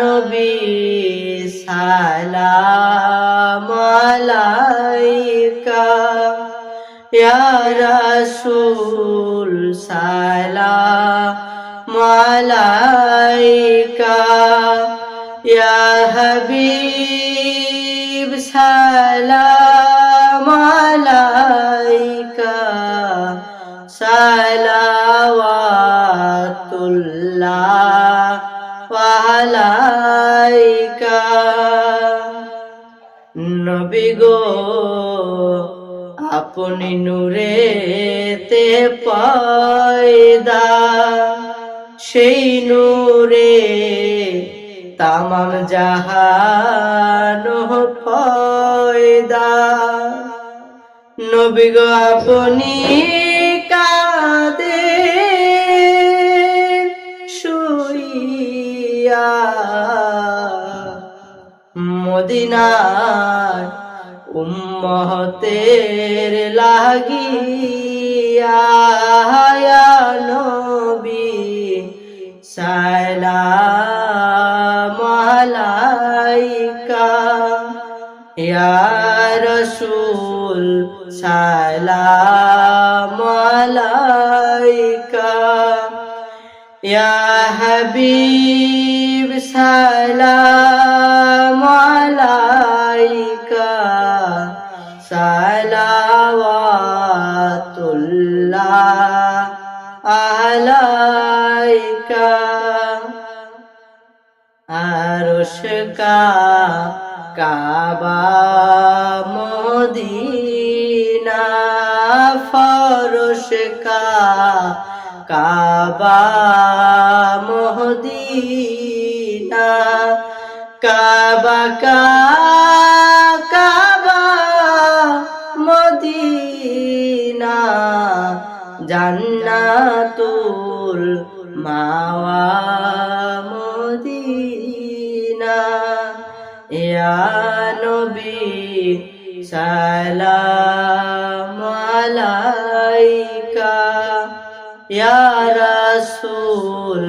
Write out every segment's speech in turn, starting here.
নবী সালাম আলাইকা রসুল সালাম আলাইকা হবিব সালাম আলাইকা সালাওয়াতুল্লাহ। গো, আপনি নূরে তে পয়দা। সেই নূরে তামাম জাহান পয়দা। নবী গো, আপনি কাদে শুইয়া। মদিনার উম্মতের লাগিয়া নবী সালাম আলাইকা। ইয়া রাসূল সালাম আলাইকা। ইয়া হাবিব সালাম সালাওয়াতুল্লাহ আলাইকা আরশ কা কাবা মদিনা ফরশ কা কাবা মদিনা কাবা কা জান্নাতুল মাওয়া মদিনা। ইয়া নবী সালাম আলাইকা। ইয়া রাসূল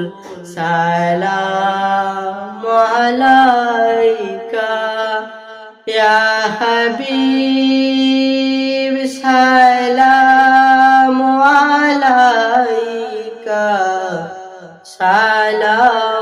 সালাম আলাইকা। ইয়া হাবিব সালাম সালাওয়াতুল্লাহ।